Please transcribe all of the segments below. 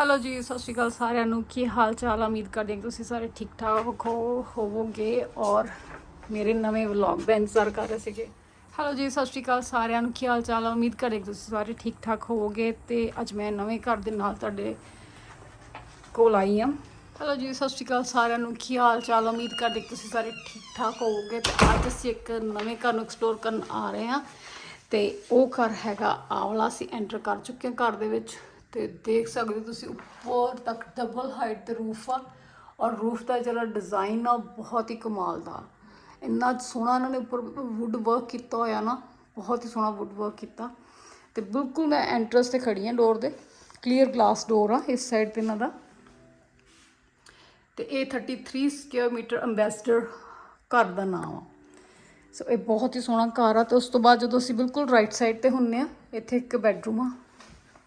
Hello ਜੀ, ਸਤਿ ਸ਼੍ਰੀ ਅਕਾਲ ਸਾਰਿਆਂ ਨੂੰ। ਕੀ ਹਾਲ ਚਾਲ? ਉਮੀਦ ਕਰਦੇ ਹਾਂ ਕਿ ਤੁਸੀਂ ਸਾਰੇ ਠੀਕ ਠਾਕ ਹੋ, ਹੋਵੋਗੇ ਔਰ ਮੇਰੇ ਨਵੇਂ ਵਲੌਗ ਦਾ ਇੰਤਜ਼ਾਰ ਕਰ ਰਹੇ ਸੀਗੇ। ਹੈਲੋ ਜੀ, ਸਤਿ ਸ਼੍ਰੀ ਅਕਾਲ ਸਾਰਿਆਂ ਨੂੰ। ਕੀ ਹਾਲ ਚਾਲ? ਉਮੀਦ ਕਰਦੇ ਕਿ ਤੁਸੀਂ ਸਾਰੇ ਠੀਕ ਠਾਕ ਹੋਵੋਗੇ ਤੇ ਅੱਜ ਮੈਂ ਨਵੇਂ ਘਰ ਦੇ ਨਾਲ ਤੁਹਾਡੇ ਕੋਲ ਆਈ ਹਾਂ। ਹੈਲੋ ਜੀ, ਸਤਿ ਸ਼੍ਰੀ ਅਕਾਲ ਸਾਰਿਆਂ ਨੂੰ। ਕੀ ਹਾਲ ਚਾਲ? ਉਮੀਦ ਕਰਦੇ ਕਿ ਤੁਸੀਂ ਸਾਰੇ ਠੀਕ ਠਾਕ ਹੋਵੋਗੇ। ਤੇ ਅੱਜ ਅਸੀਂ ਇੱਕ ਨਵੇਂ ਘਰ ਨੂੰ ਐਕਸਪਲੋਰ ਕਰਨ ਆ ਰਹੇ ਹਾਂ ਤੇ ਉਹ ਘਰ ਹੈਗਾ ਆਵਲਾ। ਅਸੀਂ ਐਂਟਰ ਕਰ ਚੁੱਕੇ ਹਾਂ ਘਰ ਦੇ ਵਿੱਚ। ਤੇ ਦੇਖ ਸਕਦੇ ਹੋ ਤੁਸੀਂ ਉੱਪਰ ਤੱਕ ਡਬਲ ਹਾਈਟ ਤੇ ਰੂਫ ਆ ਔਰ ਰੂਫ ਦਾ ਜਿਹੜਾ ਡਿਜ਼ਾਈਨ ਆ ਉਹ ਬਹੁਤ ਹੀ ਕਮਾਲ ਦਾ। ਇੰਨਾ ਸੋਹਣਾ ਇਹਨਾਂ ਨੇ ਉੱਪਰ ਵੁੱਡ ਵਰਕ ਕੀਤਾ ਹੋਇਆ ਨਾ, ਬਹੁਤ ਹੀ ਸੋਹਣਾ ਵੁੱਡ ਵਰਕ ਕੀਤਾ। ਤੇ ਬਿਲਕੁਲ ਮੈਂ ਐਂਟਰਸ ਤੇ ਖੜੀ ਹਾਂ ਡੋਰ ਦੇ ਕਲੀਅਰ ਗਲਾਸ ਡੋਰ ਆ ਇਸ ਸਾਈਡ ਤੇ ਇਹਨਾਂ ਦਾ। ਤੇ ਇਹ 33 ਸਕੁਅਰ ਮੀਟਰ ਅੰਬੈਸਡਰ ਘਰ ਦਾ ਨਾਮ ਆ। ਸੋ ਇਹ ਬਹੁਤ ਹੀ ਸੋਹਣਾ ਘਰ ਆ ਤੇ ਉਸ ਤੋਂ ਬਾਅਦ ਜਦੋਂ ਅਸੀਂ ਬਿਲਕੁਲ ਰਾਈਟ ਸਾਈਡ ਤੇ ਹੁੰਨੇ ਆ, ਇੱਥੇ ਇੱਕ ਬੈਡਰੂਮ ਆ।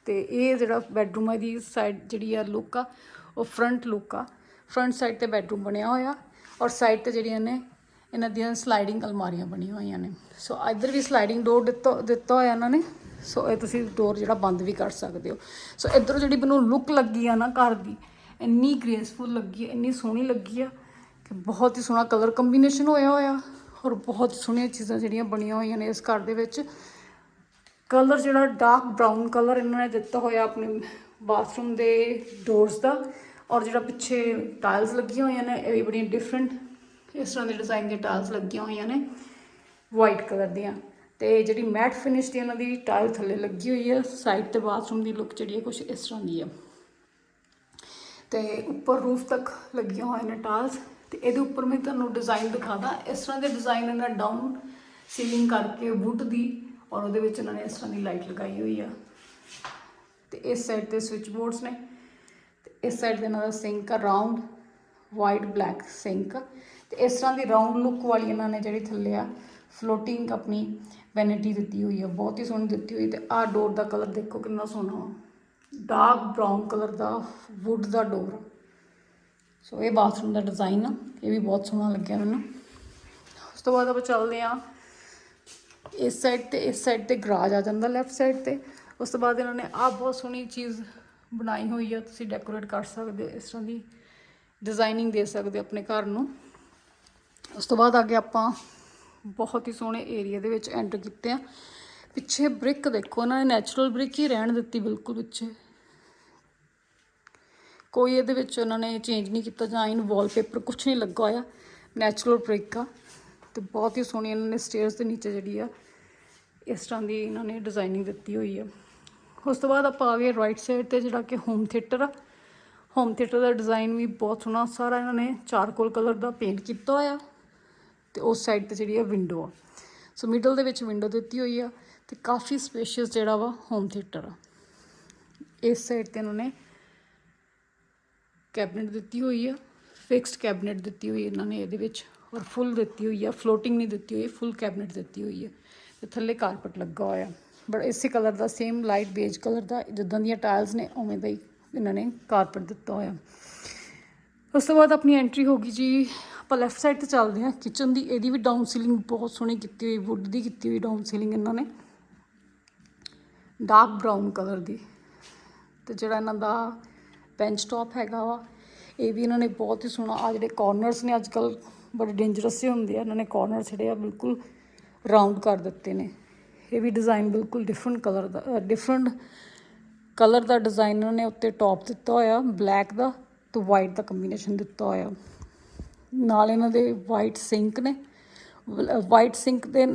ਤੇ ਇਹ ਜਿਹੜਾ ਬੈੱਡਰੂਮ ਆ ਦੀ ਸਾਈਡ ਜਿਹੜੀ ਆ ਲੁੱਕ ਆ, ਉਹ ਫਰੰਟ ਲੁੱਕ ਆ। ਫਰੰਟ ਸਾਈਡ ਤੇ ਬੈੱਡਰੂਮ ਬਣਿਆ ਹੋਇਆ ਔਰ ਸਾਈਡ ਤੇ ਜਿਹੜੀਆਂ ਨੇ, ਇਹਨਾਂ ਦੀਆਂ ਸਲਾਈਡਿੰਗ ਅਲਮਾਰੀਆਂ ਬਣੀਆਂ ਹੋਈਆਂ ਨੇ। ਸੋ ਇੱਧਰ ਵੀ ਸਲਾਈਡਿੰਗ ਡੋਰ ਦਿੱਤਾ ਦਿੱਤਾ ਹੋਇਆ ਇਹਨਾਂ ਨੇ। ਸੋ ਇਹ ਤੁਸੀਂ ਡੋਰ ਜਿਹੜਾ ਬੰਦ ਵੀ ਕਰ ਸਕਦੇ ਹੋ। ਸੋ ਇੱਧਰੋਂ ਜਿਹੜੀ ਮੈਨੂੰ ਲੁੱਕ ਲੱਗੀ ਆ ਨਾ ਘਰ ਦੀ, ਇੰਨੀ ਗ੍ਰੇਸਫੁਲ ਲੱਗੀ ਇੰਨੀ ਸੋਹਣੀ ਲੱਗੀ ਆ ਕਿ ਬਹੁਤ ਹੀ ਸੋਹਣਾ ਕਲਰ ਕੰਬੀਨੇਸ਼ਨ ਹੋਇਆ ਹੋਇਆ ਔਰ ਬਹੁਤ ਸੋਹਣੀਆਂ ਚੀਜ਼ਾਂ ਜਿਹੜੀਆਂ ਬਣੀਆਂ ਹੋਈਆਂ ਨੇ ਇਸ ਘਰ ਦੇ ਵਿੱਚ। ਕਲਰ ਜਿਹੜਾ ਡਾਰਕ ਬ੍ਰਾਊਨ ਕਲਰ ਇਹਨਾਂ ਨੇ ਦਿੱਤਾ ਹੋਇਆ ਆਪਣੇ ਬਾਥਰੂਮ ਦੇ ਡੋਰਸ ਦਾ, ਔਰ ਜਿਹੜਾ ਪਿੱਛੇ ਟਾਇਲਸ ਲੱਗੀਆਂ ਹੋਈਆਂ ਨੇ, ਇਹ ਵੀ ਬੜੀਆਂ ਡਿਫਰੈਂਟ ਇਸ ਤਰ੍ਹਾਂ ਦੇ ਡਿਜ਼ਾਈਨ ਦੀਆਂ ਟਾਇਲਸ ਲੱਗੀਆਂ ਹੋਈਆਂ ਨੇ ਵਾਈਟ ਕਲਰ ਦੀਆਂ। ਤੇ ਜਿਹੜੀ ਮੈਟ ਫਿਨਿਸ਼ ਦੀ ਇਹਨਾਂ ਦੀ ਟਾਇਲ ਥੱਲੇ ਲੱਗੀ ਹੋਈ ਹੈ ਸਾਈਡ ਤੇ ਬਾਥਰੂਮ ਦੀ ਲੁੱਕ ਜਿਹੜੀ ਹੈ ਕੁਝ ਇਸ ਤਰ੍ਹਾਂ ਦੀ ਹੈ। ਤੇ ਉੱਪਰ ਰੂਫ ਤੱਕ ਲੱਗੀਆਂ ਹੋਈਆਂ ਨੇ ਟਾਇਲਸ, ਤੇ ਇਹਦੇ ਉੱਪਰ ਮੈਂ ਤੁਹਾਨੂੰ ਡਿਜ਼ਾਈਨ ਦਿਖਾਦਾ, ਇਸ ਤਰ੍ਹਾਂ ਦੇ ਡਿਜ਼ਾਈਨ ਇਹਨਾਂ ਡਾਊਨ ਸੀਲਿੰਗ ਕਰਕੇ ਵੁੱਡ ਦੀ ਔਰ ਉਹਦੇ ਵਿੱਚ ਇਹਨਾਂ ਨੇ ਇਸ ਤਰ੍ਹਾਂ ਦੀ ਲਾਈਟ ਲਗਾਈ ਹੋਈ ਆ। ਤੇ ਇਸ ਸਾਈਡ ਤੇ ਸਵਿਚ ਬੋਰਡਸ ਨੇ। ਤੇ ਇਸ ਸਾਈਡ ਤੇ ਇਹਨਾਂ ਦਾ ਸਿੰਕ ਆ ਰਾਉਂਡ ਵਾਈਟ ਬਲੈਕ ਸਿੰਕ ਤੇ ਇਸ ਤਰ੍ਹਾਂ ਦੀ ਰਾਉਂਡ ਲੁੱਕ ਵਾਲੀ ਇਹਨਾਂ ਨੇ ਜਿਹੜੀ ਥੱਲੇ ਆ ਫਲੋਟਿੰਗ ਆਪਣੀ ਵੈਨਿਟੀ ਦਿੱਤੀ ਹੋਈ ਆ। ਬਹੁਤ ਹੀ ਸੋਹਣੀ ਦਿੱਤੀ ਹੋਈ ਤੇ ਆਹ ਡੋਰ ਦਾ ਕਲਰ ਦੇਖੋ ਕਿੰਨਾ ਸੋਹਣਾ ਵਾ। ਡਾਰਕ ਬ੍ਰਾਊਨ ਕਲਰ ਦਾ ਵੁੱਡ ਦਾ ਡੋਰ ਸੋ ਇਹ ਬਾਥਰੂਮ ਦਾ ਡਿਜ਼ਾਈਨ ਆ। ਇਹ ਵੀ ਬਹੁਤ ਸੋਹਣਾ ਲੱਗਿਆ ਮੈਨੂੰ। ਉਸ ਤੋਂ ਬਾਅਦ ਆਪਾਂ ਚੱਲਦੇ ਆ ਇਸ ਸਾਈਡ ਤੇ, ਇਸ ਸਾਈਡ ਤੇ ਗਰਾਜ ਆ ਜਾਂਦਾ ਲੈਫਟ ਸਾਈਡ ਤੇ। ਉਸ ਤੋਂ ਬਾਅਦ ਇਹਨਾਂ ਨੇ ਆਹ ਬਹੁਤ ਸੋਹਣੀ ਚੀਜ਼ ਬਣਾਈ ਹੋਈ ਆ, ਤੁਸੀਂ ਡੈਕੋਰੇਟ ਕਰ ਸਕਦੇ ਹੋ, ਇਸ ਤਰ੍ਹਾਂ ਦੀ ਡਿਜ਼ਾਈਨਿੰਗ ਦੇ ਸਕਦੇ ਹੋ ਆਪਣੇ ਘਰ ਨੂੰ। ਉਸ ਤੋਂ ਬਾਅਦ ਅੱਗੇ ਆਪਾਂ ਬਹੁਤ ਹੀ ਸੋਹਣੇ ਏਰੀਆ ਦੇ ਵਿੱਚ ਐਂਟਰ ਕੀਤੇ ਆ। ਪਿੱਛੇ ਬ੍ਰਿਕ ਦੇਖੋ ਉਹਨਾਂ ਨੇ ਨੈਚੁਰਲ ਬ੍ਰਿਕ ਹੀ ਰਹਿਣ ਦਿੱਤੀ ਬਿਲਕੁਲ ਪਿੱਛੇ। ਕੋਈ ਇਹਦੇ ਵਿੱਚ ਉਹਨਾਂ ਨੇ ਚੇਂਜ ਨਹੀਂ ਕੀਤਾ ਜਾਂ ਇਨ ਵਾਲਪੇਪਰ ਕੁਝ ਨਹੀਂ ਲੱਗਾ ਹੋਇਆ ਨੈਚੁਰਲ ਬ੍ਰਿਕ ਆ। ਤੇ ਬਹੁਤ ਹੀ ਸੋਹਣੀ ਇਹਨਾਂ ਨੇ ਸਟੇਅਰਸ ਦੇ ਨੀਚੇ ਜਿਹੜੀ ਆ ਇਸ ਤਰ੍ਹਾਂ ਦੀ ਇਹਨਾਂ ਨੇ ਡਿਜ਼ਾਈਨਿੰਗ ਦਿੱਤੀ ਹੋਈ ਆ। ਉਸ ਤੋਂ ਬਾਅਦ ਆਪਾਂ ਆ ਗਏ ਰਾਈਟ ਸਾਈਡ ਤੇ, ਜਿਹੜਾ ਕਿ ਹੋਮ ਥੀਏਟਰ ਆ। ਹੋਮ ਥੀਏਟਰ ਦਾ ਡਿਜ਼ਾਈਨ ਵੀ ਬਹੁਤ ਸੋਹਣਾ, ਸਾਰਾ ਇਹਨਾਂ ਨੇ ਚਾਰਕੋਲ ਕਲਰ ਦਾ ਪੇਂਟ ਕੀਤਾ ਹੋਇਆ ਤੇ ਉਸ ਸਾਈਡ ਤੇ ਜਿਹੜੀ ਆ ਵਿੰਡੋ ਆ। ਸੋ ਮਿਡਲ ਦੇ ਵਿੱਚ ਵਿੰਡੋ ਦਿੱਤੀ ਹੋਈ ਆ ਤੇ ਕਾਫੀ ਸਪੇਸ਼ੀਅਸ ਜਿਹੜਾ ਵਾ ਹੋਮ ਥੀਏਟਰ ਆ। ਇਸ ਸਾਈਡ ਤੇ ਇਹਨਾਂ ਨੇ ਕੈਬਨਿਟ ਦਿੱਤੀ ਹੋਈ ਆ ਫਿਕਸਡ ਕੈਬਨਿਟ ਦਿੱਤੀ ਹੋਈ ਇਹਨਾਂ ਨੇ ਇਹਦੇ ਵਿੱਚ ਔਰ ਫੁੱਲ ਦਿੱਤੀ ਹੋਈ ਆ ਫਲੋਟਿੰਗ ਨਹੀਂ ਦਿੱਤੀ ਹੋਈ ਫੁੱਲ ਕੈਬਨਿਟ ਦਿੱਤੀ ਹੋਈ ਆ। ਤੇ ਥੱਲੇ ਕਾਰਪਟ ਲੱਗਾ ਹੋਇਆ। ਬਟ ਇਸੇ ਕਲਰ ਦਾ ਸੇਮ ਲਾਈਟ ਬੇਜ ਕਲਰ ਦਾ, ਜਿੱਦਾਂ ਦੀਆਂ ਟਾਇਲਸ ਨੇ, ਉਵੇਂ ਦਾ ਹੀ ਇਹਨਾਂ ਨੇ ਕਾਰਪਟ ਦਿੱਤਾ ਹੋਇਆ। ਉਸ ਤੋਂ ਬਾਅਦ ਆਪਣੀ ਐਂਟਰੀ ਹੋ ਗਈ ਜੀ, ਆਪਾਂ ਲੈਫਟ ਸਾਈਡ ਤੇ ਚੱਲਦੇ ਹਾਂ। ਕਿਚਨ ਦੀ, ਇਹਦੀ ਵੀ ਡਾਊਨ ਸੀਲਿੰਗ ਬਹੁਤ ਸੋਹਣੀ ਕੀਤੀ ਹੋਈ ਵੁੱਡ ਦੀ ਕੀਤੀ ਹੋਈ ਡਾਊਨ ਸੀਲਿੰਗ ਇਹਨਾਂ ਨੇ। ਡਾਰਕ ਬ੍ਰਾਊਨ ਕਲਰ ਦੀ। ਤੇ ਜਿਹੜਾ ਇਹਨਾਂ ਦਾ ਬੈਂਚ ਟਾਪ ਹੈਗਾ ਵਾ, ਇਹ ਵੀ ਇਹਨਾਂ ਨੇ ਬਹੁਤ ਹੀ ਸੋਹਣਾ ਆ ਜਿਹੜੇ ਕਾਰਨਰਸ ਨੇ ਅੱਜ ਕੱਲ ਬੜੇ ਡੇਂਜਰਸ ਜਿਹੇ ਹੁੰਦੇ ਆ, ਇਹਨਾਂ ਨੇ ਕਾਰਨਰ ਜਿਹੜੇ ਆ, ਬਿਲਕੁਲ ਰਾਉਂਡ ਕਰ ਦਿੱਤੇ ਨੇ। ਇਹ ਵੀ ਡਿਜ਼ਾਈਨ ਬਿਲਕੁਲ ਡਿਫਰੈਂਟ ਕਲਰ ਦਾ ਡਿਫਰੈਂਟ ਕਲਰ ਦਾ ਡਿਜ਼ਾਈਨ ਇਹਨਾਂ ਨੇ ਉੱਤੇ ਟੌਪ ਦਿੱਤਾ ਹੋਇਆ ਬਲੈਕ ਦਾ ਤੇ ਵਾਈਟ ਦਾ ਕੰਬੀਨੇਸ਼ਨ ਦਿੱਤਾ ਹੋਇਆ। ਨਾਲ ਇਹਨਾਂ ਦੇ ਵਾਈਟ ਸਿੰਕ ਨੇ। ਵਾਈਟ ਸਿੰਕ ਦੇ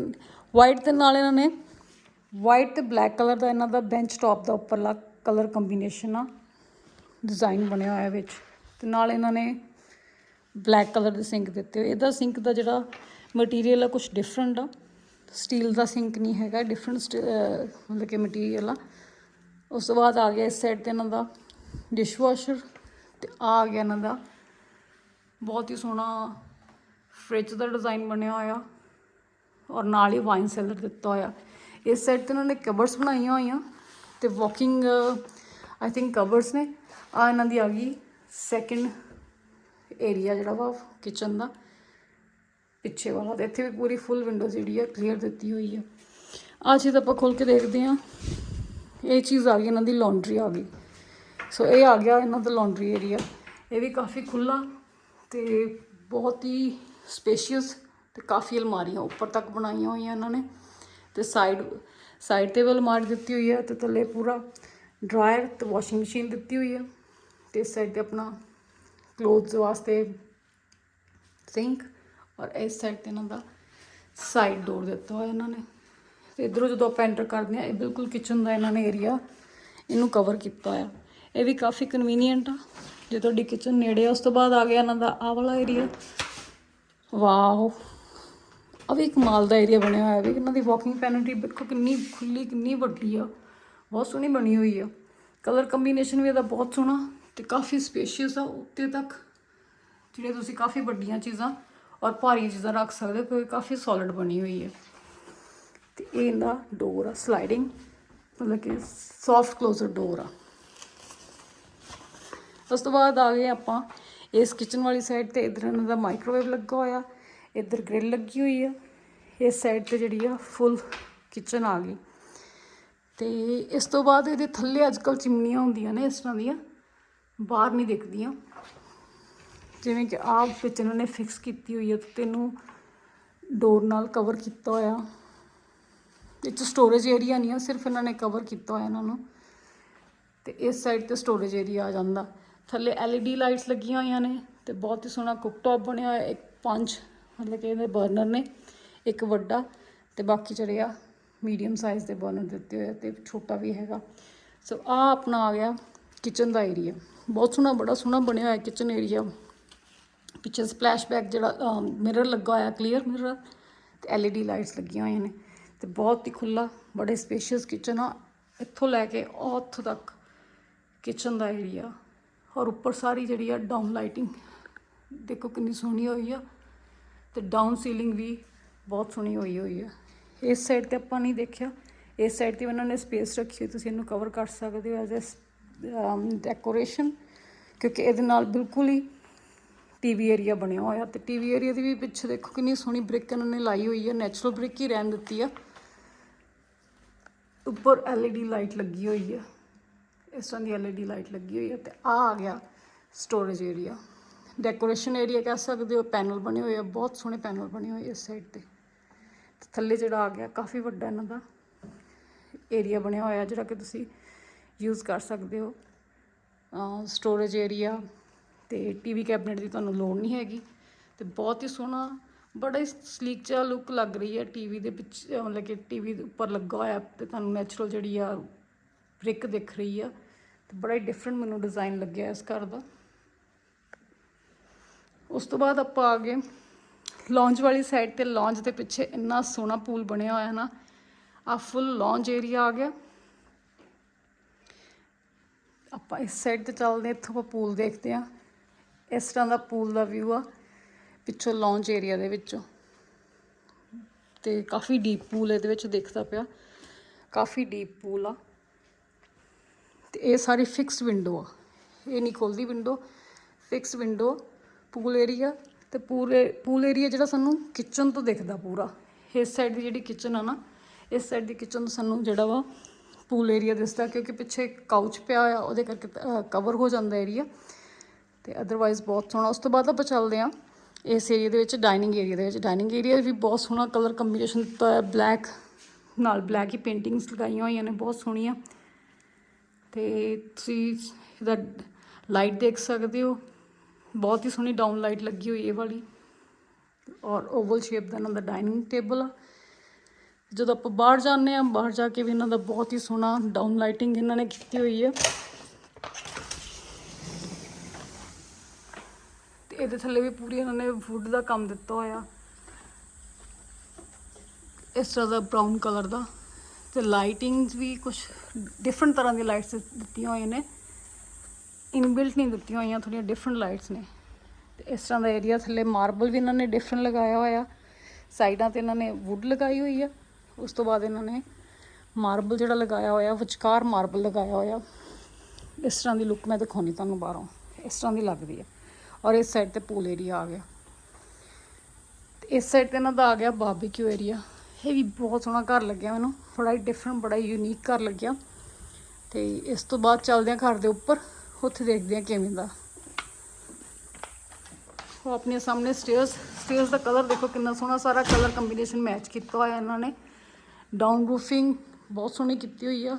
ਵਾਈਟ ਦੇ ਨਾਲ ਇਹਨਾਂ ਨੇ ਵਾਈਟ ਤੇ ਬਲੈਕ ਕਲਰ ਦਾ ਇਹਨਾਂ ਦਾ ਬੈਂਚ ਟੌਪ ਦਾ ਉੱਪਰਲਾ ਕਲਰ ਕੰਬੀਨੇਸ਼ਨ ਆ ਡਿਜ਼ਾਈਨ ਬਣਿਆ ਹੋਇਆ ਵਿੱਚ। ਤੇ ਨਾਲ ਇਹਨਾਂ ਨੇ ਬਲੈਕ ਕਲਰ ਦੇ ਸਿੰਕ ਦਿੱਤੇ ਹੋਏ। ਇਹਦਾ ਸਿੰਕ ਦਾ ਜਿਹੜਾ ਮਟੀਰੀਅਲ ਆ ਕੁਝ ਡਿਫਰੈਂਟ ਆ। ਸਟੀਲ ਦਾ ਸਿੰਕ ਨਹੀਂ ਹੈਗਾ ਡਿਫਰੈਂਟ ਮਤਲਬ ਕਿ ਮਟੀਰੀਅਲ ਆ। ਉਸ ਤੋਂ ਬਾਅਦ ਆ ਗਿਆ ਇਸ ਸਾਈਡ ਤੇ ਇਹਨਾਂ ਦਾ ਡਿਸ਼ ਵਾਸ਼ਰ ਤੇ ਆ ਗਿਆ ਇਹਨਾਂ ਦਾ। ਬਹੁਤ ਹੀ ਸੋਹਣਾ ਫ੍ਰਿਜ ਦਾ ਡਿਜ਼ਾਈਨ ਬਣਿਆ ਹੋਇਆ ਔਰ ਨਾਲ ਹੀ ਵਾਈਨ ਸੈਲਰ ਦਿੱਤਾ ਹੋਇਆ। ਇਸ ਸਾਈਡ ਤੇ ਇਹਨਾਂ ਨੇ ਕਬਰਸ ਬਣਾਈਆਂ ਹੋਈਆਂ ਤੇ ਵਾਕਿੰਗ ਆਈ ਥਿੰਕ ਕਬਰਸ ਨੇ। ਆ ਇਹਨਾਂ ਦੀ ਆ ਗਈ ਸੈਕਿੰਡ ਏਰੀਆ ਜਿਹੜਾ ਵਾ ਕਿਚਨ ਦਾ। ਪਿੱਛੇ ਵਾਲਾ ਤੇ ਇੱਥੇ ਵੀ ਪੂਰੀ ਫੁੱਲ ਵਿੰਡੋ ਜਿਹੜੀ ਆ ਕਲੀਅਰ ਦਿੱਤੀ ਹੋਈ ਹੈ ਆ ਚੀਜ਼ ਆਪਾਂ ਖੋਲ ਕੇ ਦੇਖਦੇ ਹਾਂ। ਇਹ ਚੀਜ਼ ਆ ਗਈ, ਇਹਨਾਂ ਦੀ ਲਾਂਡਰੀ ਆ ਗਈ। ਸੋ ਇਹ ਆ ਗਿਆ ਇਹਨਾਂ ਦਾ ਲਾਂਡਰੀ ਏਰੀਆ ਇਹ ਵੀ ਕਾਫੀ ਖੁੱਲਾ ਤੇ ਬਹੁਤ ਹੀ ਸਪੇਸ਼ੀਅਸ ਤੇ ਕਾਫੀ ਅਲਮਾਰੀਆਂ ਉੱਪਰ ਤੱਕ ਬਣਾਈਆਂ ਹੋਈਆਂ ਇਹਨਾਂ ਨੇ। ਤੇ ਸਾਈਡ ਸਾਈਡ ਤੇ ਵੀ ਅਲਮਾਰੀ ਦਿੱਤੀ ਹੋਈ ਹੈ ਤੇ ਥੱਲੇ ਪੂਰਾ ਡਰਾਇਰ ਤੇ ਵਾਸ਼ਿੰਗ ਮਸ਼ੀਨ ਦਿੱਤੀ ਹੋਈ ਹੈ ਤੇ ਇਸ ਸਾਈਡ ਤੇ ਆਪਣਾ ਕਲੋਥਸ ਵਾਸਤੇ ਸਿੰਕ ਔਰ ਇਸ ਸਾਈਡ ਤੇ ਇਹਨਾਂ ਦਾ ਸਾਈਡ ਡੋਰ ਦਿੱਤਾ ਹੋਇਆ ਇਹਨਾਂ ਨੇ। ਤੇ ਇਧਰੋਂ ਜਦੋਂ ਆਪਾਂ ਐਂਟਰ ਕਰਦੇ ਆ ਇਹ ਬਿਲਕੁਲ ਕਿਚਨ ਦਾ ਇਹਨਾਂ ਨੇ ਏਰੀਆ ਇਹਨੂੰ ਕਵਰ ਕੀਤਾ ਹੋਇਆ। ਇਹ ਵੀ ਕਾਫੀ ਕਨਵੀਨੀਅੰਟ ਆ। ਜੇ ਤੁਹਾਡੀ ਕਿਚਨ ਨੇੜੇ ਆ, ਉਸ ਤੋਂ ਬਾਅਦ ਆ ਗਿਆ ਇਹਨਾਂ ਦਾ ਆਹ ਵਾਲਾ ਏਰੀਆ ਵਾਓ। ਆ ਵੀ ਕਮਾਲ ਦਾ ਏਰੀਆ ਬਣਿਆ ਹੋਇਆ। ਵੀ ਇਹਨਾਂ ਦੀ ਵਾਕਿੰਗ ਪੈਨਲਟੀ ਬਿਲਕੁਲ ਕਿੰਨੀ ਖੁੱਲੀ ਕਿੰਨੀ ਵੱਡੀ ਆ। ਬਹੁਤ ਸੋਹਣੀ ਬਣੀ ਹੋਈ ਆ। ਕਲਰ ਕੰਬੀਨੇਸ਼ਨ ਵੀ ਇਹਦਾ ਬਹੁਤ ਸੋਹਣਾ ਤੇ ਕਾਫੀ ਸਪੇਸ਼ੀਅਸ ਆ। ਉੱਤੇ ਤੱਕ ਜਿਹੜੇ ਤੁਸੀਂ ਕਾਫੀ ਵੱਡੀਆਂ ਚੀਜ਼ਾਂ ਔਰ ਭਾਰੀ ਚੀਜ਼ਾਂ ਰੱਖ ਸਕਦੇ ਹੋ, ਕਿਉਂਕਿ ਕਾਫੀ ਸੋਲਿਡ ਬਣੀ ਹੋਈ ਹੈ। ਤੇ ਇਹ ਇਹਦਾ ਡੋਰ ਆ ਸਲਾਈਡਿੰਗ ਮਤਲਬ ਕਿ ਸੌਫਟ ਕਲੋਜ਼ਰ ਡੋਰ ਆ। ਉਸ ਤੋਂ ਬਾਅਦ ਆ ਗਏ ਆਪਾਂ ਇਸ ਕਿਚਨ ਵਾਲੀ ਸਾਈਡ ਤੇ, ਇਧਰ ਇਹਨਾਂ ਦਾ ਮਾਈਕ੍ਰੋਵੇਵ ਲੱਗਾ ਹੋਇਆ, ਇਧਰ ਗ੍ਰਿਲ ਲੱਗੀ ਹੋਈ ਆ। ਇਸ ਸਾਈਡ ਤੇ ਜਿਹੜੀ ਆ ਫੁੱਲ ਕਿਚਨ ਆ ਗਈ। ਤੇ ਇਸ ਤੋਂ ਬਾਅਦ ਇਹਦੇ ਥੱਲੇ ਅੱਜਕੱਲ ਚਿਮਨੀਆਂ ਹੁੰਦੀਆਂ ਨੇ, ਇਸ ਤਰ੍ਹਾਂ ਦੀਆਂ, ਬਾਹਰ ਨਹੀਂ ਦਿਖਦੀਆਂ। ਜਿਵੇਂ ਕਿ ਆਹ ਵਿੱਚ ਇਹਨਾਂ ਨੇ ਫਿਕਸ ਕੀਤੀ ਹੋਈ ਹੈ ਤੇ ਤੈਨੂੰ ਡੋਰ ਨਾਲ ਕਵਰ ਕੀਤਾ ਹੋਇਆ। ਇਹ 'ਚ ਸਟੋਰੇਜ ਏਰੀਆ ਨਹੀਂ ਆ, ਸਿਰਫ ਇਹਨਾਂ ਨੇ ਕਵਰ ਕੀਤਾ ਹੋਇਆ ਇਹਨਾਂ ਨੂੰ। ਤੇ ਇਸ ਸਾਈਡ ਤੇ ਸਟੋਰੇਜ ਏਰੀਆ ਆ ਜਾਂਦਾ। ਥੱਲੇ LED ਲਾਈਟਸ ਲੱਗੀਆਂ ਹੋਈਆਂ ਨੇ ਤੇ ਬਹੁਤ ਹੀ ਸੋਹਣਾ ਕੁੱਕਟਾਪ ਬਣਿਆ ਹੋਇਆ, ਇੱਕ ਪੰਜ ਮਤਲਬ ਕਿ ਇਹਦੇ ਬਰਨਰ ਨੇ, ਇੱਕ ਵੱਡਾ ਤੇ ਬਾਕੀ ਜਿਹੜੇ ਆ ਮੀਡੀਅਮ ਸਾਈਜ਼ ਦੇ ਬਰਨਰ ਦਿੱਤੇ ਹੋਏ ਆ ਤੇ ਛੋਟਾ ਵੀ ਹੈਗਾ। ਸੋ ਆ ਆਪਣਾ ਆ ਗਿਆ ਕਿਚਨ ਦਾ ਏਰੀਆ ਬਹੁਤ ਸੋਹਣਾ, ਬੜਾ ਸੋਹਣਾ ਬਣਿਆ ਹੋਇਆ ਕਿਚਨ ਏਰੀਆ ਪਿੱਛੇ ਸਪਲੈਸ਼ ਬੈਕ ਜਿਹੜਾ ਮਿਰਰ ਲੱਗਾ ਹੋਇਆ ਕਲੀਅਰ ਮਿਰਰ ਤੇ LED ਲਾਈਟਸ ਲੱਗੀਆਂ ਹੋਈਆਂ ਨੇ, ਤੇ ਬਹੁਤ ਹੀ ਖੁੱਲਾ ਬੜੇ ਸਪੇਸ਼ੀਅਸ ਕਿਚਨ ਆ। ਇੱਥੋਂ ਲੈ ਕੇ ਉੱਥੋਂ ਤੱਕ ਕਿਚਨ ਦਾ ਏਰੀਆ ਔਰ ਉੱਪਰ ਸਾਰੀ ਜਿਹੜੀ ਆ ਡਾਊਨ ਲਾਈਟਿੰਗ ਦੇਖੋ ਕਿੰਨੀ ਸੋਹਣੀ ਹੋਈ ਆ, ਤੇ ਡਾਊਨ ਸੀਲਿੰਗ ਵੀ ਬਹੁਤ ਸੋਹਣੀ ਹੋਈ ਹੋਈ ਆ। ਇਸ ਸਾਈਡ ਤੇ ਆਪਾਂ ਨਹੀਂ ਦੇਖਿਆ। ਇਸ ਸਾਈਡ ਤੇ ਉਹਨਾਂ ਨੇ ਸਪੇਸ ਰੱਖੀ ਹੋਈ, ਤੁਸੀਂ ਇਹਨੂੰ ਕਵਰ ਕਰ ਸਕਦੇ ਹੋ ਐਜ਼ ਅ ਡੈਕੋਰੇਸ਼ਨ ਕਿਉਂਕਿ ਇਹਦੇ ਨਾਲ ਬਿਲਕੁਲ ਹੀ ਟੀਵੀ ਏਰੀਆ ਬਣਿਆ ਹੋਇਆ ਤੇ ਟੀਵੀ ਏਰੀਆ ਦੀ ਵੀ ਪਿੱਛੇ ਦੇਖੋ ਕਿੰਨੀ ਸੋਹਣੀ ਬ੍ਰਿਕ ਇਹਨਾਂ ਨੇ ਲਾਈ ਹੋਈ ਹੈ ਨੈਚੁਰਲ ਬ੍ਰਿਕ ਹੀ ਰਹਿਣ ਦਿੱਤੀ ਆ। ਉੱਪਰ LED ਲਾਈਟ ਲੱਗੀ ਹੋਈ ਹੈ ਇਸ ਤਰ੍ਹਾਂ ਦੀ LED ਲਾਈਟ ਲੱਗੀ ਹੋਈ ਹੈ ਤੇ ਆ ਆ ਗਿਆ ਸਟੋਰੇਜ ਏਰੀਆ ਡੈਕੋਰੇਸ਼ਨ ਏਰੀਆ ਕਹਿ ਸਕਦੇ ਹੋ ਪੈਨਲ ਬਣੇ ਹੋਏ ਆ, ਬਹੁਤ ਸੋਹਣੇ ਪੈਨਲ ਬਣੇ ਹੋਏ ਇਸ ਸਾਈਡ ਤੇ। ਤੇ ਥੱਲੇ ਜਿਹੜਾ ਆ ਗਿਆ, ਕਾਫੀ ਵੱਡਾ ਇਹਨਾਂ ਦਾ ਏਰੀਆ ਬਣਿਆ ਹੋਇਆ ਜਿਹੜਾ ਕਿ ਤੁਸੀਂ ਯੂਜ਼ ਕਰ ਸਕਦੇ ਹੋ। ਸਟੋਰੇਜ ਏਰੀਆ ਤੇ ਟੀਵੀ ਕੈਬਨਿਟ ਦੀ ਤੁਹਾਨੂੰ ਲੋੜ ਨਹੀਂ ਹੈਗੀ ਤੇ ਬਹੁਤ ਹੀ ਸੋਹਣਾ ਬੜਾ ਹੀ ਸਲੀਕ ਜਿਹਾ ਲੁੱਕ ਲੱਗ ਰਹੀ ਹੈ ਟੀਵੀ ਦੇ ਵਿੱਚ ਮਤਲਬ ਕਿ ਟੀਵੀ ਦੇ ਉੱਪਰ ਲੱਗਾ ਹੋਇਆ ਤੇ ਤੁਹਾਨੂੰ ਨੈਚੁਰਲ ਜਿਹੜੀ ਆ ਬ੍ਰਿਕ ਦਿਖ ਰਹੀ ਆ ਤੇ ਬੜਾ ਹੀ ਡਿਫਰੈਂਟ ਮੈਨੂੰ ਡਿਜ਼ਾਈਨ ਲੱਗਿਆ ਇਸ ਘਰ ਦਾ। ਉਸ ਤੋਂ ਬਾਅਦ ਆਪਾਂ ਆ ਗਏ। ਲੌਂਜ ਵਾਲੀ ਸਾਈਡ ਤੇ ਲੌਂਜ ਦੇ ਪਿੱਛੇ ਇੰਨਾ ਸੋਹਣਾ ਪੂਲ ਬਣਿਆ ਹੋਇਆ ਹੈ ਨਾ ਆ ਫੁੱਲ ਲੌਂਜ ਏਰੀਆ ਆ ਗਿਆ। ਆਪਾਂ ਇਸ ਸਾਈਡ ਤੇ ਚੱਲਦੇ ਹਾਂ, ਇੱਥੋਂ ਆਪਾਂ ਪੂਲ ਦੇਖਦੇ ਆ ਇਸ ਤਰ੍ਹਾਂ ਦਾ ਪੂਲ ਦਾ ਵਿਊ ਆ, ਪਿੱਛੋਂ ਲੌਂਜ ਏਰੀਆ ਦੇ ਵਿੱਚੋਂ। ਤੇ ਕਾਫੀ ਡੀਪ ਪੂਲ ਇਹਦੇ ਵਿੱਚ ਦਿਖਦਾ ਪਿਆ। ਕਾਫੀ ਡੀਪ ਪੂਲ ਆ। ਤੇ ਇਹ ਸਾਰੀ ਫਿਕਸਡ ਵਿੰਡੋ ਆ। ਇਹ ਨਹੀਂ ਖੁੱਲਦੀ window fix window pool area ਤੇ ਪੂਰੇ ਪੂਲ ਏਰੀਆ ਜਿਹੜਾ ਸਾਨੂੰ ਕਿਚਨ ਤੋਂ ਦਿਖਦਾ ਪੂਰਾ। ਇਸ ਸਾਈਡ ਦੀ ਜਿਹੜੀ ਕਿਚਨ ਆ ਨਾ, ਇਸ ਸਾਈਡ ਦੀ ਕਿਚਨ ਤੋਂ ਸਾਨੂੰ ਜਿਹੜਾ ਵਾ ਪੂਲ ਏਰੀਆ ਦਿਸਦਾ, ਕਿਉਂਕਿ ਪਿੱਛੇ ਕਾਊਚ ਪਿਆ ਹੋਇਆ ਉਹਦੇ ਕਰਕੇ ਕਵਰ ਹੋ ਜਾਂਦਾ ਏਰੀਆ ਤੇ ਅਦਰਵਾਈਜ਼ ਬਹੁਤ ਸੋਹਣਾ। ਉਸ ਤੋਂ ਬਾਅਦ ਆਪਾਂ ਚੱਲਦੇ ਹਾਂ ਇਸ ਏਰੀਆ ਦੇ ਵਿੱਚ ਡਾਈਨਿੰਗ ਏਰੀਆ ਦੇ ਵਿੱਚ। ਡਾਈਨਿੰਗ ਏਰੀਆ ਵੀ ਬਹੁਤ ਸੋਹਣਾ ਕਲਰ ਕੰਬੀਨੇਸ਼ਨ ਦਿੱਤਾ ਹੈ ਬਲੈਕ ਨਾਲ ਬਲੈਕ ਹੀ ਪੇਂਟਿੰਗਸ ਲਗਾਈਆਂ ਹੋਈਆਂ ਨੇ, ਬਹੁਤ ਸੋਹਣੀਆਂ। ਤੇ ਤੁਸੀਂ ਇਹਦਾ ਲਾਈਟ ਦੇਖ ਸਕਦੇ ਹੋ। ਬਹੁਤ ਹੀ ਸੋਹਣੀ ਡਾਊਨ ਲਾਈਟ ਲੱਗੀ ਹੋਈ ਇਹ ਵਾਲੀ। ਔਰ ਓਵਲ ਸ਼ੇਪ ਦਾ ਇਹਨਾਂ ਦਾ ਡਾਈਨਿੰਗ ਟੇਬਲ ਆ। ਜਦੋਂ ਆਪਾਂ ਬਾਹਰ ਜਾਂਦੇ ਆ ਬਾਹਰ ਜਾ ਕੇ ਵੀ ਇਹਨਾਂ ਦਾ ਬਹੁਤ ਹੀ ਸੋਹਣਾ ਡਾਊਨ ਲਾਈਟਿੰਗ ਇਹਨਾਂ ਨੇ ਕੀਤੀ ਹੋਈ ਹੈ ਤੇ ਇਹਦੇ ਥੱਲੇ ਵੀ ਪੂਰੀ ਇਹਨਾਂ ਨੇ ਵੁੱਡ ਦਾ ਕੰਮ ਦਿੱਤਾ ਹੋਇਆ। ਇਸ ਤਰ੍ਹਾਂ ਦਾ ਬ੍ਰਾਊਨ ਕਲਰ ਦਾ। ਤੇ ਲਾਈਟਿੰਗਸ ਵੀ ਕੁਝ ਡਿਫਰੈਂਟ ਤਰ੍ਹਾਂ ਦੀ ਲਾਈਟਸ ਦਿੱਤੀਆਂ ਹੋਈਆਂ ਨੇ। ਇਨਬਿਲਟ ਨਹੀਂ ਦਿੱਤੀਆਂ ਹੋਈਆਂ ਥੋੜੀਆਂ ਡਿਫਰੈਂਟ ਲਾਈਟਸ ਨੇ। ਤੇ ਇਸ ਤਰ੍ਹਾਂ ਦਾ ਏਰੀਆ ਥੱਲੇ ਮਾਰਬਲ ਵੀ ਇਹਨਾਂ ਨੇ ਡਿਫਰੈਂਟ ਲਗਾਇਆ ਹੋਇਆ। ਸਾਈਡਾਂ ਤੇ ਇਹਨਾਂ ਨੇ ਵੁੱਡ ਲਗਾਈ ਹੋਈ ਆ। ਉਸ ਤੋਂ ਬਾਅਦ ਇਹਨਾਂ ਨੇ ਮਾਰਬਲ ਜਿਹੜਾ ਲਗਾਇਆ ਹੋਇਆ, ਵਿਚਕਾਰ ਮਾਰਬਲ ਲਗਾਇਆ ਹੋਇਆ। ਇਸ ਤਰ੍ਹਾਂ ਦੀ ਲੁੱਕ ਮੈਂ ਦਿਖਾਉਣੀ ਤੁਹਾਨੂੰ ਬਾਹਰੋਂ। ਇਸ ਤਰ੍ਹਾਂ ਦੀ ਲੱਗਦੀ ਹੈ ਔਰ ਇਸ ਸਾਈਡ ਤੇ ਪੂਲ ਏਰੀਆ ਆ ਗਿਆ। ਤੇ ਇਸ ਸਾਈਡ ਤੇ ਇਹਨਾਂ ਦਾ ਆ ਗਿਆ ਬਾਰਬੀਕਿਊ ਏਰੀਆ ਇਹ ਵੀ ਬਹੁਤ ਸੋਹਣਾ ਘਰ ਲੱਗਿਆ ਮੈਨੂੰ। ਬੜਾ ਹੀ ਡਿਫਰੈਂਟ ਬੜਾ ਹੀ ਯੂਨੀਕ ਘਰ ਲੱਗਿਆ। ਤੇ ਇਸ ਤੋਂ ਬਾਅਦ ਚੱਲਦੇ ਹਾਂ ਘਰ ਦੇ ਉੱਪਰ। ਉੱਥੇ ਦੇਖਦੇ ਹਾਂ ਕਿਵੇਂ ਦਾ। ਉਹ ਆਪਣੇ ਸਾਹਮਣੇ ਸਟੇਅਰਸ ਸਟੇਅਰਸ ਦਾ ਕਲਰ ਦੇਖੋ ਕਿੰਨਾ ਸੋਹਣਾ। ਸਾਰਾ ਕਲਰ ਕੰਬੀਨੇਸ਼ਨ ਮੈਚ ਕੀਤਾ ਹੋਇਆ ਇਹਨਾਂ ਨੇ। ਡਾਊਨ ਰੂਫਿੰਗ ਬਹੁਤ ਸੋਹਣੀ ਕੀਤੀ ਹੋਈ ਆ।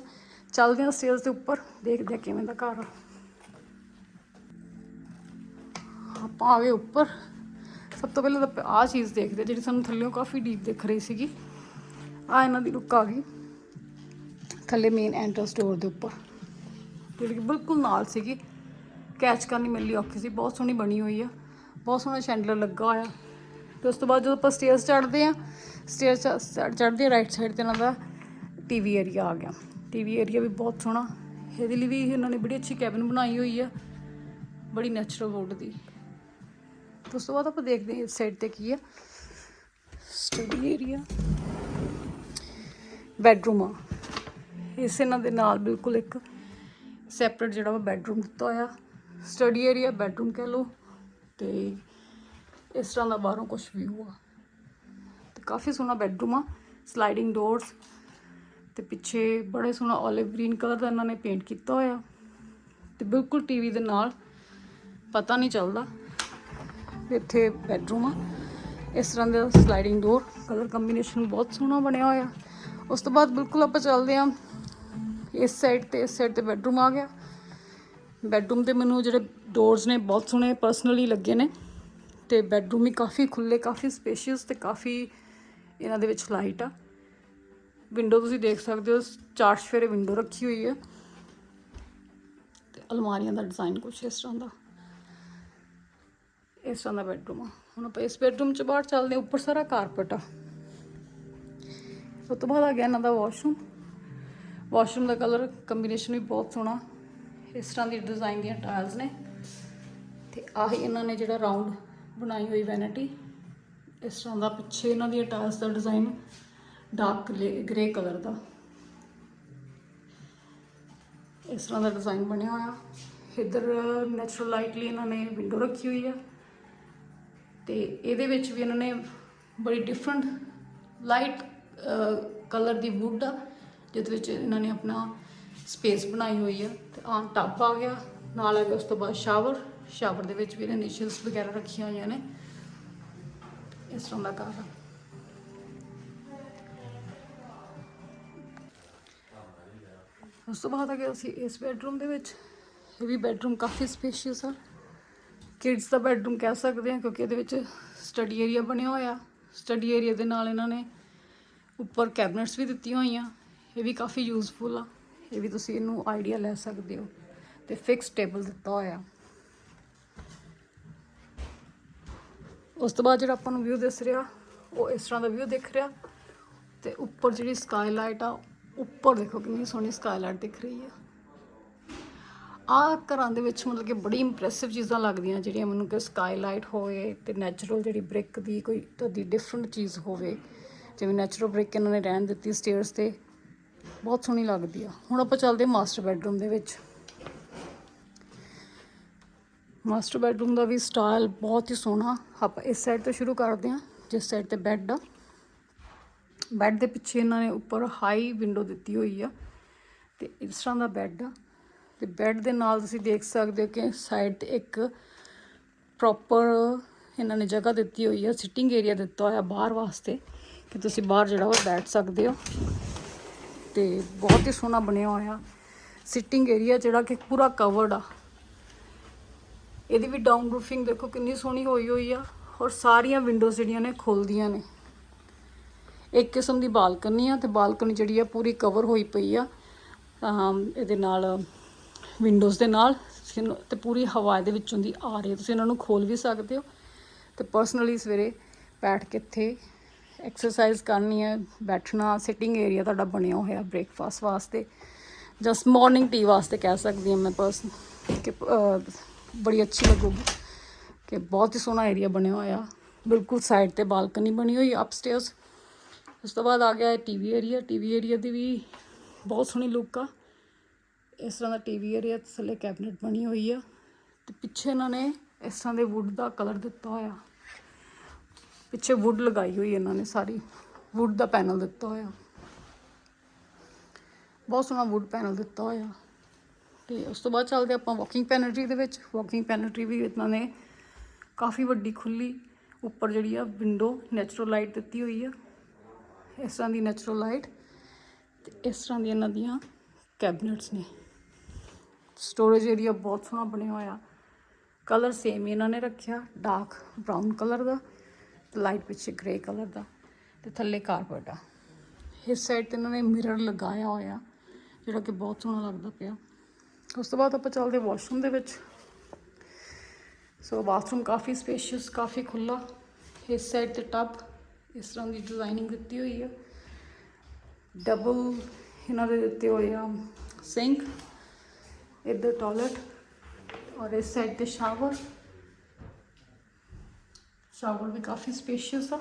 ਚੱਲਦੇ ਹਾਂ ਸਟੇਅਰਸ ਦੇ ਉੱਪਰ। ਦੇਖਦੇ ਹਾਂ ਕਿਵੇਂ ਦਾ ਘਰ ਆ। ਆਪਾਂ ਆ ਗਏ ਉੱਪਰ ਸਭ ਤੋਂ ਪਹਿਲਾਂ ਤਾਂ ਆਹ ਚੀਜ਼ ਦੇਖਦੇ ਹਾਂ, ਜਿਹੜੀ ਸਾਨੂੰ ਥੱਲੇੋਂ ਕਾਫੀ ਡੀਪ ਦਿਖ ਰਹੀ ਸੀਗੀ। ਆ ਇਹਨਾਂ ਦੀ ਲੁੱਕ ਆ ਗਈ। ਥੱਲੇ ਮੇਨ ਐਂਟਰਸ ਡੋਰ ਦੇ ਉੱਪਰ ਜਿਹੜੀ ਕਿ ਬਿਲਕੁਲ ਨਾਲ ਸੀਗੀ। ਕੈਚ ਕਰਨੀ ਮੇਰੇ ਲਈ ਔਖੀ ਸੀ ਬਹੁਤ ਸੋਹਣੀ ਬਣੀ ਹੋਈ ਆ ਬਹੁਤ ਸੋਹਣਾ ਸ਼ੈਂਡਲਰ ਲੱਗਾ ਹੋਇਆ। ਤੇ ਉਸ ਤੋਂ ਬਾਅਦ ਜਦੋਂ ਆਪਾਂ ਸਟੇਅਰਸ ਚੜ੍ਹਦੇ ਆ ਸਟੇਅਰਸ ਚੜ੍ਹਦੇ ਆ ਰਾਈਟ ਸਾਈਡ ਤੇ ਇਹਨਾਂ ਦਾ ਟੀਵੀ ਏਰੀਆ ਆ ਗਿਆ। ਟੀਵੀ ਏਰੀਆ ਵੀ ਬਹੁਤ ਸੋਹਣਾ। ਇਹਦੇ ਲਈ ਵੀ ਇਹਨਾਂ ਨੇ ਬੜੀ ਅੱਛੀ ਕੈਬਿਨ ਬਣਾਈ ਹੋਈ ਆ। ਬੜੀ ਨੈਚੁਰਲ ਵੁੱਡ ਦੀ। ਉਸ ਤੋਂ ਬਾਅਦ ਆਪਾਂ ਦੇਖਦੇ ਹਾਂ ਇਸ ਸਾਈਡ ਤੇ ਕੀ ਆ। ਸਟੱਡੀ ਏਰੀਆ ਬੈਡਰੂਮ ਆ। ਇਸ ਇਹਨਾਂ ਦੇ ਨਾਲ ਬਿਲਕੁਲ ਇੱਕ ਸੈਪਰੇਟ ਜਿਹੜਾ ਵਾ ਬੈਡਰੂਮ ਦਿੱਤਾ ਹੋਇਆ। ਸਟੱਡੀ ਏਰੀਆ ਬੈਡਰੂਮ ਕਹਿ ਲਓ। ਤੇ ਇਸ ਤਰ੍ਹਾਂ ਦਾ ਬਾਹਰੋਂ ਕੁਝ ਵਿਊ ਆ। ਤੇ ਕਾਫੀ ਸੋਹਣਾ ਬੈਡਰੂਮ ਆ। ਸਲਾਈਡਿੰਗ ਡੋਰਸ ਤੇ ਪਿੱਛੇ ਬੜੇ ਸੋਹਣਾ 올ਿਵ ਗ੍ਰੀਨ ਕਲਰ ਦਾ ਇਹਨਾਂ ਨੇ ਪੇਂਟ ਕੀਤਾ ਹੋਇਆ। ਤੇ ਬਿਲਕੁਲ ਟੀਵੀ ਦੇ ਨਾਲ ਪਤਾ ਨਹੀਂ ਚੱਲਦਾ। ਇੱਥੇ ਬੈਡਰੂਮ ਆ। ਇਸ ਤਰ੍ਹਾਂ ਦਾ ਸਲਾਈਡਿੰਗ ਡੋਰ ਕਲਰ ਕੰਬੀਨੇਸ਼ਨ ਬਹੁਤ ਸੋਹਣਾ ਬਣਿਆ ਹੋਇਆ। ਉਸ ਤੋਂ ਬਾਅਦ ਬਿਲਕੁਲ ਆਪਾਂ ਚੱਲਦੇ ਹਾਂ। ਇਸ ਸਾਈਡ ਤੇ, ਇਸ ਸਾਈਡ ਤੇ ਬੈਡਰੂਮ ਆ ਗਿਆ। ਬੈਡਰੂਮ ਤੇ ਮੈਨੂੰ ਜਿਹੜੇ ਡੋਰਸ ਨੇ ਬਹੁਤ ਸੋਹਣੇ ਪਰਸਨਲੀ ਲੱਗੇ ਨੇ। ਤੇ ਬੈਡਰੂਮ ਵੀ ਕਾਫੀ ਖੁੱਲੇ ਕਾਫੀ ਸਪੇਸ਼ੀਅਸ ਤੇ ਕਾਫੀ ਇਹਨਾਂ ਦੇ ਵਿੱਚ ਲਾਈਟ ਆ। ਵਿੰਡੋ ਤੁਸੀਂ ਦੇਖ ਸਕਦੇ ਹੋ, ਚਾਰ ਸਫੇਰੇ ਵਿੰਡੋ ਰੱਖੀ ਹੋਈ ਹੈ ਤੇ ਅਲਮਾਰੀਆਂ ਦਾ ਡਿਜ਼ਾਈਨ ਕੁਛ ਇਸ ਤਰ੍ਹਾਂ ਦਾ। ਇਸ ਤਰ੍ਹਾਂ ਦਾ ਬੈਡਰੂਮ ਆ। ਹੁਣ ਆਪਾਂ ਇਸ ਬੈਡਰੂਮ ਚ ਬਾਹਰ ਚੱਲਦੇ ਹਾਂ, ਉੱਪਰ ਸਾਰਾ ਕਾਰਪਟ ਆ। ਉਸ ਤੋਂ ਬਾਅਦ ਆ ਗਿਆ ਇਹਨਾਂ ਦਾ ਵਾਸ਼ਰੂਮ ਵਾਸ਼ਰੂਮ ਦਾ ਕਲਰ ਕੰਬੀਨੇਸ਼ਨ ਵੀ ਬਹੁਤ ਸੋਹਣਾ। ਇਸ ਤਰ੍ਹਾਂ ਦੀ ਡਿਜ਼ਾਈਨ ਦੀਆਂ ਟਾਇਲਸ ਨੇ। ਤੇ ਆਹੀ ਇਹਨਾਂ ਨੇ ਜਿਹੜਾ ਰਾਉਂਡ ਬਣਾਈ ਹੋਈ ਵੈਨਿਟੀ ਇਸ ਤਰ੍ਹਾਂ ਦਾ ਪਿੱਛੇ ਇਹਨਾਂ ਦੀਆਂ ਟਾਇਲਸ ਦਾ ਡਿਜ਼ਾਈਨ ਡਾਰਕ ਗ੍ਰੇ ਕਲਰ ਦਾ। ਇਸ ਤਰ੍ਹਾਂ ਦਾ ਡਿਜ਼ਾਈਨ ਬਣਿਆ ਹੋਇਆ। ਇੱਧਰ ਨੈਚੁਰਲ ਲਾਈਟ ਲਈ ਇਹਨਾਂ ਨੇ ਵਿੰਡੋ ਰੱਖੀ ਹੋਈ ਆ। ਤੇ ਇਹਦੇ ਵਿੱਚ ਵੀ ਇਹਨਾਂ ਨੇ ਬੜੀ ਡਿਫਰੈਂਟ ਲਾਈਟ ਕਲਰ ਦੀ ਵੁੱਡ ਆ, ਜਿਹਦੇ ਵਿੱਚ ਇਹਨਾਂ ਨੇ ਆਪਣਾ ਸਪੇਸ ਬਣਾਈ ਹੋਈ ਆ। ਤੇ ਆ ਟੱਬ ਆ ਗਿਆ, ਨਾਲ ਆ ਗਿਆ ਉਸ ਤੋਂ ਬਾਅਦ ਸ਼ਾਵਰ ਸ਼ਾਵਰ ਦੇ ਵਿੱਚ ਵੀ ਇਹਨਾਂ ਨਿਸ਼ਲਸ ਵਗੈਰਾ ਰੱਖੀਆਂ ਹੋਈਆਂ ਨੇ। ਇਸ ਤਰ੍ਹਾਂ ਦਾ ਘਰ ਉਸ ਤੋਂ ਬਾਅਦ ਆ ਗਿਆ ਅਸੀਂ ਇਸ ਬੈਡਰੂਮ ਦੇ ਵਿੱਚ। ਇਹ ਵੀ ਬੈਡਰੂਮ ਕਾਫੀ ਸਪੇਸ਼ੀਅਸ ਆ। ਕਿਡਸ ਦਾ ਬੈਡਰੂਮ ਕਹਿ ਸਕਦੇ ਹਾਂ ਕਿਉਂਕਿ ਇਹਦੇ ਵਿੱਚ ਸਟੱਡੀ ਏਰੀਆ ਬਣਿਆ ਹੋਇਆ। ਸਟੱਡੀ ਏਰੀਆ ਦੇ ਨਾਲ ਇਹਨਾਂ ਨੇ ਉੱਪਰ ਕੈਬਨਟਸ ਵੀ ਦਿੱਤੀਆਂ ਹੋਈਆਂ। ਇਹ ਵੀ ਕਾਫੀ ਯੂਜ਼ਫੁਲ ਆ। ਇਹ ਵੀ ਤੁਸੀਂ ਇਹਨੂੰ ਆਈਡੀਆ ਲੈ ਸਕਦੇ ਹੋ। ਤੇ ਫਿਕਸ ਟੇਬਲ ਦਿੱਤਾ ਹੋਇਆ। ਉਸ ਤੋਂ ਬਾਅਦ ਜਿਹੜਾ ਆਪਾਂ ਨੂੰ ਵਿਊ ਦਿਸ ਰਿਹਾ, ਉਹ ਇਸ ਤਰ੍ਹਾਂ ਦਾ ਵਿਊ ਦਿਖ ਰਿਹਾ। ਤੇ ਉੱਪਰ ਜਿਹੜੀ ਸਕਾਈਲਾਈਟ ਆ, ਉੱਪਰ ਦੇਖੋ ਕਿੰਨੀ ਸੋਹਣੀ ਸਕਾਈਲਾਈਟ ਦਿਖ ਰਹੀ ਆ। ਆ ਘਰਾਂ ਦੇ ਵਿੱਚ ਮਤਲਬ ਕਿ ਬੜੀ ਇੰਪ੍ਰੈਸਿਵ ਚੀਜ਼ਾਂ ਲੱਗਦੀਆਂ, ਜਿਹੜੀਆਂ ਮੈਨੂੰ ਕਿ ਸਕਾਈਲਾਈਟ ਹੋਵੇ ਤੇ ਨੈਚੁਰਲ ਜਿਹੜੀ ਬ੍ਰਿਕ ਦੀ ਕੋਈ ਤੁਹਾਡੀ ਡਿਫਰੈਂਟ ਚੀਜ਼ ਹੋਵੇ। ਜਿਵੇਂ ਨੈਚੁਰਲ ਬ੍ਰਿਕ ਇਹਨਾਂ ਨੇ ਰਹਿਣ ਦਿੱਤੀ ਸਟੇਅਰਸ ਤੇ, ਬਹੁਤ ਸੋਹਣੀ ਲੱਗਦੀ ਆ। ਹੁਣ ਆਪਾਂ ਚੱਲਦੇ ਮਾਸਟਰ ਬੈਡਰੂਮ ਦੇ ਵਿੱਚ। ਮਾਸਟਰ ਬੈਡਰੂਮ ਦਾ ਵੀ ਸਟਾਈਲ ਬਹੁਤ ਹੀ ਸੋਹਣਾ। ਆਪਾਂ ਇਸ ਸਾਈਡ ਤੋਂ ਸ਼ੁਰੂ ਕਰਦੇ ਹਾਂ, ਜਿਸ ਸਾਈਡ ਤੇ ਬੈੱਡ ਆ। ਬੈੱਡ ਦੇ ਪਿੱਛੇ ਇਹਨਾਂ ਨੇ ਉੱਪਰ ਹਾਈ ਵਿੰਡੋ ਦਿੱਤੀ ਹੋਈ ਆ, ਤੇ ਇਸ ਤਰ੍ਹਾਂ ਦਾ ਬੈੱਡ ਆ। ਤੇ ਬੈੱਡ ਦੇ ਨਾਲ ਤੁਸੀਂ ਦੇਖ ਸਕਦੇ ਹੋ ਕਿ ਸਾਈਡ ਤੇ ਇੱਕ ਪ੍ਰੋਪਰ ਇਹਨਾਂ ਨੇ ਜਗ੍ਹਾ ਦਿੱਤੀ ਹੋਈ ਆ, ਸਿਟਿੰਗ ਏਰੀਆ ਦਿੱਤਾ ਹੋਇਆ ਬਾਹਰ ਵਾਸਤੇ ਕਿ ਤੁਸੀਂ ਬਾਹਰ ਜਿਹੜਾ ਉਹ ਬੈਠ ਸਕਦੇ ਹੋ। ਤੇ ਬਹੁਤ ਹੀ ਸੋਹਣਾ ਬਣਿਆ ਹੋਇਆ ਸਿਟਿੰਗ ਏਰੀਆ ਜਿਹੜਾ ਕਿ ਪੂਰਾ ਕਵਰਡ ਆ। ਇਹਦੀ ਵੀ ਡਾਊਨ ਰੂਫਿੰਗ ਦੇਖੋ ਕਿੰਨੀ ਸੋਹਣੀ ਹੋਈ ਹੋਈ ਆ ਔਰ ਸਾਰੀਆਂ ਵਿੰਡੋਜ਼ ਜਿਹੜੀਆਂ ਨੇ ਖੁੱਲਦੀਆਂ ਨੇ। ਇੱਕ ਕਿਸਮ ਦੀ ਬਾਲਕਨੀ ਆ ਤੇ ਬਾਲਕਨੀ ਜਿਹੜੀ ਆ ਪੂਰੀ ਕਵਰ ਹੋਈ ਪਈ ਆ। ਇਹਦੇ ਨਾਲ ਵਿੰਡੋਜ਼ ਦੇ ਨਾਲ ਤੁਸੀਂ ਇਹਨੂੰ- ਤੇ ਪੂਰੀ ਹਵਾ ਦੇ ਵਿੱਚੋਂ ਦੀ ਆ ਰਹੀ ਹੈ। ਤੁਸੀਂ ਇਹਨਾਂ ਨੂੰ ਖੋਲ ਵੀ ਸਕਦੇ ਹੋ। ਤੇ ਪਰਸਨਲੀ ਸਵੇਰੇ ਬੈਠ ਕੇ ਇੱਥੇ ਐਕਸਰਸਾਈਜ਼ ਕਰਨੀ ਹੈ। ਬੈਠਣਾ ਸਿਟਿੰਗ ਏਰੀਆ ਤੁਹਾਡਾ ਬਣਿਆ ਹੋਇਆ ਬ੍ਰੇਕਫਾਸਟ ਵਾਸਤੇ ਜਸਟ ਮਾਰਨਿੰਗ ਟੀ ਵਾਸਤੇ ਕਹਿ ਸਕਦੀ ਹਾਂ ਮੈਂ ਪਰਸਨ ਕਿ ਬੜੀ ਅੱਛੀ ਲੱਗੂਗੀ ਕਿ ਬਹੁਤ ਹੀ ਸੋਹਣਾ ਏਰੀਆ ਬਣਿਆ ਹੋਇਆ। ਬਿਲਕੁਲ ਸਾਈਡ ਤੇ ਬਾਲਕਨੀ ਬਣੀ ਹੋਈ ਅਪਸਟੇਅਰਸ ਉਸ ਤੋਂ ਬਾਅਦ ਆ ਗਿਆ ਟੀਵੀ ਏਰੀਆ ਟੀਵੀ ਏਰੀਆ ਦੀ ਵੀ ਬਹੁਤ ਸੋਹਣੀ ਲੁੱਕ ਆ। ਇਸ ਤਰ੍ਹਾਂ ਦਾ ਟੀਵੀ ਏਰੀਆ ਥੱਲੇ ਕੈਬਨਿਟ ਬਣੀ ਹੋਈ ਆ ਤੇ ਪਿੱਛੇ ਇਹਨਾਂ ਨੇ ਇਸ ਤਰ੍ਹਾਂ ਦੇ ਵੁੱਡ ਦਾ ਕਲਰ ਦਿੱਤਾ ਹੋਇਆ। ਪਿੱਛੇ ਵੁੱਡ ਲਗਾਈ ਹੋਈ ਇਹਨਾਂ ਨੇ ਸਾਰੀ ਵੁੱਡ ਦਾ ਪੈਨਲ ਦਿੱਤਾ ਹੋਇਆ। ਬਹੁਤ ਸੋਹਣਾ ਵੁੱਡ ਪੈਨਲ ਦਿੱਤਾ ਹੋਇਆ। ਤੇ ਉਸ ਤੋਂ ਬਾਅਦ ਚੱਲਦੇ ਆਪਾਂ ਵਾਕਿੰਗ ਪੈਨਟਰੀ ਦੇ ਵਿੱਚ। ਵਾਕਿੰਗ ਪੈਨਟਰੀ ਵੀ ਇਹਨਾਂ ਨੇ ਕਾਫੀ ਵੱਡੀ ਖੁੱਲੀ ਉੱਪਰ ਜਿਹੜੀ ਆ ਵਿੰਡੋ ਨੈਚੁਰਲ ਲਾਈਟ ਦਿੱਤੀ ਹੋਈ ਆ। ਇਸ ਤਰ੍ਹਾਂ ਦੀ ਨੈਚੁਰਲ ਲਾਈਟ ਤੇ ਇਸ ਤਰ੍ਹਾਂ ਦੀਆਂ ਇਹਨਾਂ ਦੀਆਂ ਕੈਬਨਿਟਸ ਨੇ। ਸਟੋਰੇਜ ਏਰੀਆ ਬਹੁਤ ਸੋਹਣਾ ਬਣਿਆ ਹੋਇਆ। ਕਲਰ ਸੇਮ ਇਹਨਾਂ ਨੇ ਰੱਖਿਆ। ਡਾਰਕ ਬਰਾਊਨ ਕਲਰ ਦਾ ਤੇ ਲਾਈਟ ਪਿੱਛੇ ਗ੍ਰੇ ਕਲਰ ਦਾ ਤੇ ਥੱਲੇ ਕਾਰਪੇਟ ਆ। ਇਸ ਸਾਈਡ ਤੇ ਇਹਨਾਂ ਨੇ ਮਿਰਰ ਲਗਾਇਆ ਹੋਇਆ, ਜਿਹੜਾ ਕਿ ਬਹੁਤ ਸੋਹਣਾ ਲੱਗਦਾ ਪਿਆ। ਉਸ ਤੋਂ ਬਾਅਦ ਆਪਾਂ ਚੱਲਦੇ ਵਾਸ਼ਰੂਮ ਦੇ ਵਿੱਚ। ਸੋ ਬਾਥਰੂਮ ਕਾਫੀ ਸਪੇਸ਼ੀਅਸ ਕਾਫੀ ਖੁੱਲਾ ਇਸ ਸਾਈਡ ਤੇ ਟੱਬ ਇਸ ਤਰ੍ਹਾਂ ਦੀ ਡਿਜ਼ਾਈਨਿੰਗ ਦਿੱਤੀ ਹੋਈ ਹੈ ਡਬਲ ਇਹਨਾਂ ਦੇ ਦਿੱਤੇ ਹੋਏ ਆ ਸਿੰਕ ਇੱਧਰ ਟਾਇਲਟ ਔਰ ਇਸ ਸਾਈਡ ਤੇ ਸ਼ਾਵਰ ਸ਼ਾਵਰ ਵੀ ਕਾਫੀ ਸਪੇਸ਼ੀਅਸ ਆ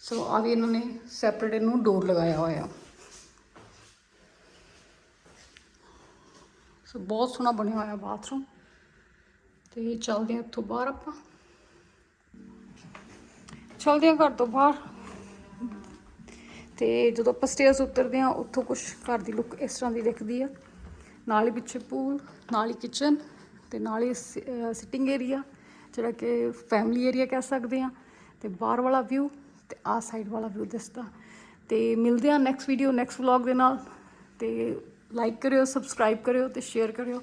ਸੋ ਆ ਵੀ ਇਹਨਾਂ ਨੇ ਸੈਪਰੇਟ ਇਹਨੂੰ ਡੋਰ ਲਗਾਇਆ ਹੋਇਆ ਸੋ ਬਹੁਤ ਸੋਹਣਾ ਬਣਿਆ ਹੋਇਆ ਬਾਥਰੂਮ ਤੇ ਚੱਲਦੇ ਹਾਂ ਇੱਥੋਂ ਬਾਹਰ ਆਪਾਂ ਚੱਲਦੇ ਹਾਂ ਘਰ ਤੋਂ ਬਾਹਰ ਤੇ ਜਦੋਂ ਆਪਾਂ ਸਟੇਅਰਸ ਉਤਰਦੇ ਹਾਂ, ਉੱਥੋਂ ਕੁਝ ਘਰ ਦੀ ਲੁੱਕ ਇਸ ਤਰ੍ਹਾਂ ਦੀ ਦਿਖਦੀ ਆ। ਨਾਲ ਹੀ ਪਿੱਛੇ ਪੂਲ ਨਾਲ ਹੀ ਕਿਚਨ ਤੇ ਨਾਲ ਹੀ ਸਿਟਿੰਗ ਏਰੀਆ ਜਿਹੜਾ ਕਿ ਫੈਮਿਲੀ ਏਰੀਆ ਕਹਿ ਸਕਦੇ ਆ ਤੇ ਬਾਹਰ ਵਾਲਾ ਵਿਊ ਤੇ ਆਹ ਸਾਈਡ ਵਾਲਾ ਵਿਊ ਦਿਸਦਾ ਤੇ ਮਿਲਦੇ ਆ ਨੈਕਸਟ ਵੀਡੀਓ ਨੈਕਸਟ ਵਲੌਗ ਦੇ ਨਾਲ। ਤੇ ਲਾਈਕ ਕਰਿਓ ਸਬਸਕ੍ਰਾਈਬ ਕਰਿਓ ਤੇ ਸ਼ੇਅਰ ਕਰਿਓ।